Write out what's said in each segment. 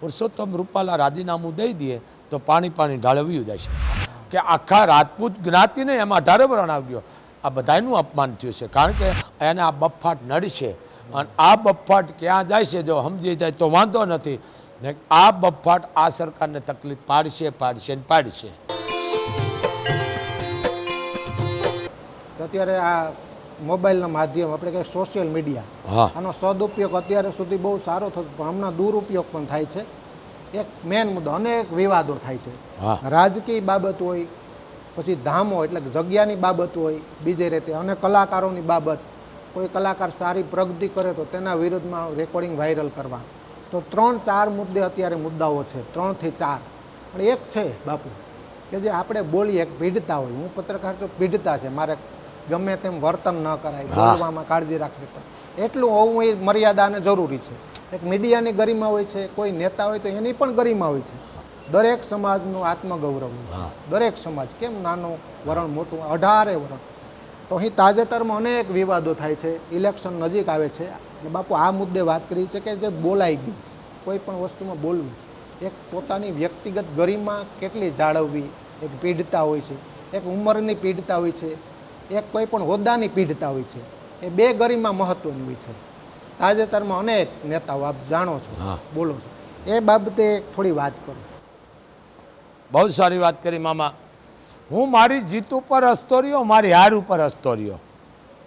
પુરુષોત્તમ રૂપાલા રાજીનામું દઈ દઈએ તો પાણી પાણી ઢાળવ્યું છે. કે આખા રાજપૂત જ્ઞાતિને એમાં અઢારે વરણ આવ્યો. આ બધાયનું અપમાન થયું છે. કારણ કે એને આ બફાટ નડશે અને આ બફાટ ક્યાં જાય છે જો સમજી જાય તો વાંધો નથી. ને આ બફાટ આ સરકારને તકલીફ પાડશે પાડશે ને પાડશે. અત્યારે આ મોબાઈલના માધ્યમ આપણે કહે સોશિયલ મીડિયા આનો સદુપયોગ અત્યારે સુધી બહુ સારો થતો પણ હમણાં દુરુપયોગ પણ થાય છે. એક મેન મુદ્દો અનેક વિવાદો થાય છે. રાજકીય બાબત હોય પછી ધામો એટલે જગ્યાની બાબત હોય બીજે રીતે અને કલાકારોની બાબત. કોઈ કલાકાર સારી પ્રગતિ કરે તો તેના વિરુદ્ધમાં રેકોર્ડિંગ વાયરલ કરવા. તો ત્રણ ચાર મુદ્દે અત્યારે મુદ્દાઓ છે ત્રણથી ચાર. પણ એક છે બાપુ કે જે આપણે બોલીએ એક પીડતા હોય. હું પત્રકાર છું પીડતા છે. મારે ગમે તેમ વર્તન ન કરાય બોલવામાં કાળજી રાખવી પડે. એટલું હોવું એ મર્યાદા અને જરૂરી છે. એક મીડિયાની ગરિમા હોય છે કોઈ નેતા હોય તો એની પણ ગરિમા હોય છે. દરેક સમાજનું આત્મગૌરવ હોય છે. દરેક સમાજ કેમ નાનું વરણ મોટું અઢારે વરણ. તો અહીં તાજેતરમાં અનેક વિવાદો થાય છે ઇલેક્શન નજીક આવે છે. અને બાપુ આ મુદ્દે વાત કરી છે કે જે બોલાઈ ગયું કોઈ પણ વસ્તુમાં બોલવું. એક પોતાની વ્યક્તિગત ગરિમા કેટલી જાળવવી? એક પીડતા હોય છે એક ઉંમરની પીડતા હોય છે. એક કોઈ પણ હોદ્દાની પીડતા હોય છે. એ બે ગરિમા મહત્વની હોય છે. તાજેતરમાં અનેક નેતાઓ આપ જાણો છો. બોલો છો. એ બાબતે થોડી વાત કરો. બહુ સારી વાત કરી મામા. હું મારી જીત ઉપર હસતો રહ્યો મારી હાર ઉપર હસતો રહ્યો.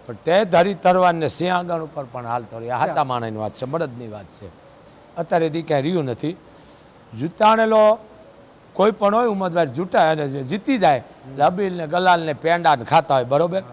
પણ તે ધરી તરવારને સિંહાગણ ઉપર પણ હાલતો રહ્યો. હાચા માણસની વાત છે મળદની વાત છે. અત્યારે દી ક્યાંય રહ્યું નથી. જૂતાણેલો કોઈ પણ હોય ઉમેદવાર જૂટા અને જે જીતી જાય લબીલ ને ગલાલ ને પેંડા ને ખાતા હોય બરોબર?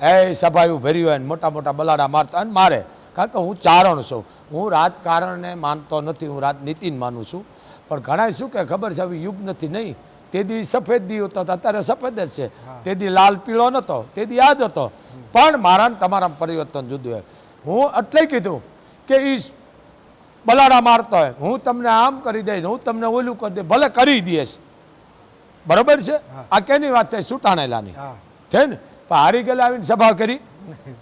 એ સભાયું ભર્યું હોય ને મોટા મોટા બલાડા મારતા હોય મારે. કારણ કે હું ચારણ છું. હું રાજકારણને માનતો નથી હું રાજનીતિને માનું છું. પણ ઘણા શું કે ખબર છે હવે યુગ નથી નહીં. તે દી સફેદ દી હતો અત્યારે સફેદ જ છે. તે દી લાલ પીળો નહોતો તે દી આ જ હતો પણ મારા તમારા પરિવર્તન જુદું હોય. હું એટલે કીધું કે એ બલાડા મારતો હોય. હું તમને આમ કરી દઈશ હું તમને ઓલું કરી દઈશ ભલે કરી દઈશ. બરોબર છે? આ કેની વાત થઈ? સુટાણેલાની. છે ને? પણ હારી ગયેલા આવીને સભા કરી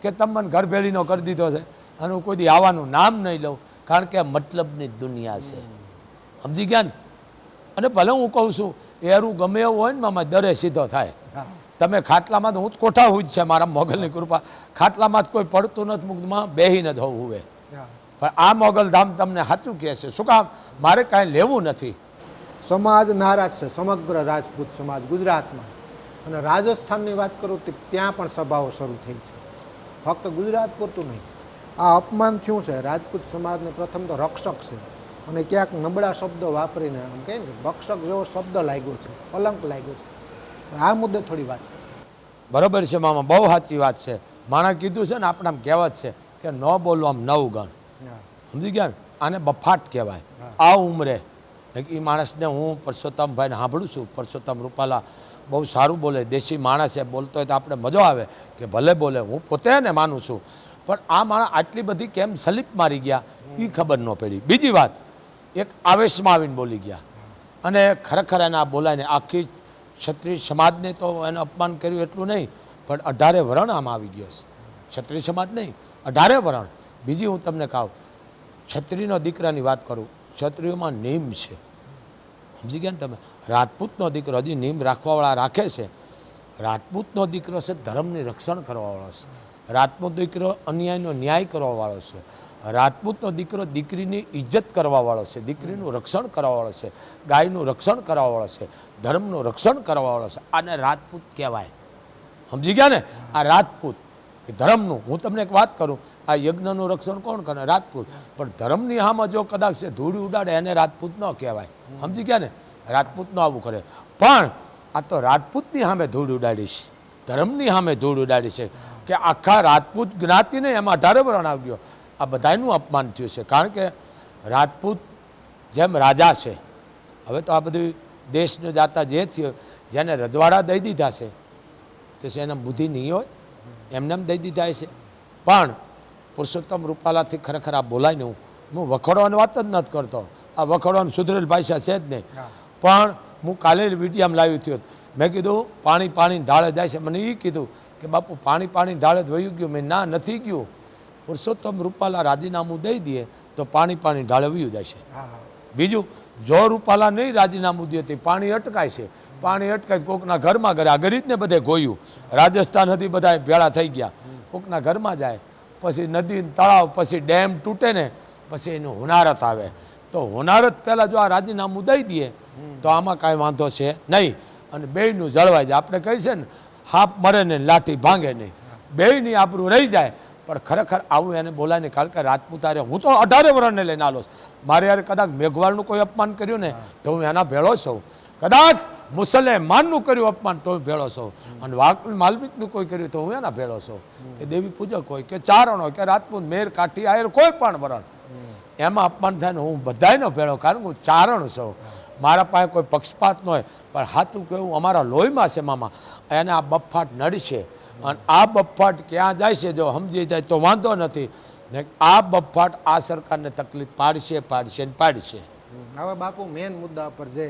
કે તમે મને ઘર ભેળીનો કરી દીધો છે. અને હું કોઈ આવવાનું નામ નહીં લઉં કારણ કે આ મતલબની દુનિયા છે. સમજી ગયા ને? અને ભલે હું કહું છું એરું ગમે એવું હોય ને મામા દરે સીધો થાય. તમે ખાટલામાં તો હું જ કોઠા હું જ છે મારા મોગલની કૃપા. ખાટલામાં જ કોઈ પડતું નથી મુક્તમાં બેહીને જ હોવું. હોય હા. પણ આ મોગલધામ તમને સાચું કહે છે. શું કામ? મારે કાંઈ લેવું નથી. સમાજ નારાજ છે. સમગ્ર રાજપૂત સમાજ ગુજરાતમાં. અને રાજસ્થાનની વાત કરું તો ત્યાં પણ સભાઓ શરૂ થઈ છે. ફક્ત ગુજરાત પૂરતું નહીં. આ અપમાન થયું છે. રાજપૂત સમાજને પ્રથમ તો રક્ષક છે. અને ક્યાંક નબળા શબ્દો વાપરીને એમ કહે ને રક્ષક જેવો શબ્દ લાગ્યો છે. પલંક લાગ્યો છે. આ મુદ્દે થોડી વાત બરાબર છે મામા. બહુ સાચી વાત છે. માણા કીધું છે ને આપણે કહેવત છે કે ન બોલવા આમ નવ ગણ. સમજી ગયા આને બફાટ કહેવાય. આ ઉંમરે. એ માણસને હું પરસોત્તમભાઈને સાંભળું છું. પરસોત્તમ રૂપાલા બહુ સારું બોલે. દેશી માણસ છે, બોલતો હોય તો આપણે મજો આવે કે ભલે બોલે. હું પોતે ને માનું છું. પણ આ માણસ આટલી બધી કેમ સલીપ મારી ગયા? એ ખબર ન પડી. બીજી વાત, એક આવેશમાં આવીને બોલી ગયા. અને ખરેખર એને આ બોલાયને આખી ક્ષત્રિય સમાજને તો એને અપમાન કર્યું એટલું નહીં, પણ અઢારે વરણ આમાં આવી ગયો છે. ક્ષત્રિય સમાજ નહીં, અઢારે વરણ. બીજી હું તમને કહું, છત્રીનો દીકરાની વાત કરું, છત્રીઓમાં નિયમ છે. સમજી ગયા ને તમે? રાજપૂતનો દીકરો હજી નિયમ રાખવાવાળા રાખે છે. રાજપૂતનો દીકરો છે ધર્મની રક્ષણ કરવાવાળો છે. રાજપૂત દીકરો અન્યાયનો ન્યાય કરવાવાળો છે. રાજપૂતનો દીકરો દીકરીની ઇજ્જત કરવાવાળો છે, દીકરીનું રક્ષણ કરવાવાળો છે, ગાયનું રક્ષણ કરવાવાળો છે, ધર્મનું રક્ષણ કરવાવાળો છે. આને રાજપૂત કહેવાય. સમજી ગયા ને? આ રાજપૂત કે ધર્મનું, હું તમને એક વાત કરું, આ યજ્ઞનું રક્ષણ કોણ કરે? રાજપૂત. પણ ધર્મની હામાં જો કદાચ છે ધૂળી ઉડાડે, એને રાજપૂત ન કહેવાય. સમજી ગયા ને? રાજપૂત ન આવું કરે. પણ આ તો રાજપૂતની સામે ધૂળ ઉડાડીશ ધર્મની સામે ધૂળ ઉડાડી છે કે આખા રાજપૂત જ્ઞાતિને એમાં અઢારે વરણ આવ્યો આ બધાયનું અપમાન થયું છે. કારણ કે રાજપૂત જેમ રાજા છે, હવે તો આ બધું દેશને જાતા જે થયો, જેને રજવાડા દઈ દીધા છે, તો એને બુદ્ધિ નહીં હોય એમને એમ દઈ દીધા છે. પણ પુરુષોત્તમ રૂપાલાથી ખરેખર આ બોલાય ને હું હું વખોડવાની વાત જ નથી કરતો. આ વખોડવાની સુધરેલ ભાષા છે જ નહીં પણ હું કાલે વીટીએમ લાવ્યું થયો મેં કીધું પાણી પાણી ઢાળે જાય છે. મને એ કીધું કે બાપુ પાણી પાણી ઢાળે જ વયું ગયું. મેં ના નથી ગયું. પુરુષોત્તમ રૂપાલા રાજીનામું દઈ દઈએ તો પાણી પાણી ઢાળે વયું જાય છે. બીજું જો રૂપાલા નહીં રાજીનામું દે તે પાણી અટકાય છે. પાણી અટકાય કોકના ઘરમાં કરે આ ગરીબને બધે ગોયું. રાજસ્થાન હતી બધા ભેળા થઈ ગયા. કોકના ઘરમાં જાય, પછી નદી તળાવ, પછી ડેમ તૂટે ને, પછી એનું હોનારત આવે. તો હુનારત પહેલાં જો આ રાજીનામું દઈ દઈએ તો આમાં કાંઈ વાંધો છે નહીં. અને બેયનું જળવાઈ જાય. આપણે કહી ને, હાપ મરે ને, લાઠી ભાંગે નહીં. બેયની આપણું રહી જાય. પણ ખરેખર આવું એને બોલાવીને કારણ કે રાજપૂતારે હું તો અઢારે વર્ષને લઈને આલો છું. મારે યાર કદાચ મેઘવાળનું કોઈ અપમાન કર્યું ને તો હું એના ભેળો છું. કદાચ મુસલમાનનું કર્યું અપમાન તો હું ભેળો છું. અને વાક માલમિકનું કોઈ કર્યું તો હું એના ભેળો છું. કે દેવી પૂજક હોય કે ચારણ હોય કે રાજપૂત મેર કાઠી આયર કોઈ પણ વરણ. એમાં અપમાન થાય ને હું બધાયનો ભેળો કારણ કે હું ચારણ છું. મારા પાસે કોઈ પક્ષપાત ન હોય. પણ હાથું કેવું અમારા લોહીમાં છે મામા. એને આ બફાટ નડશે. અને આ બફાટ ક્યાં જાય છે જો સમજી જાય તો વાંધો નથી. ને આ બફાટ આ સરકારને તકલીફ પાડશે પાડશે ને પાડશે. હવે બાપુ મેન મુદ્દા પર જે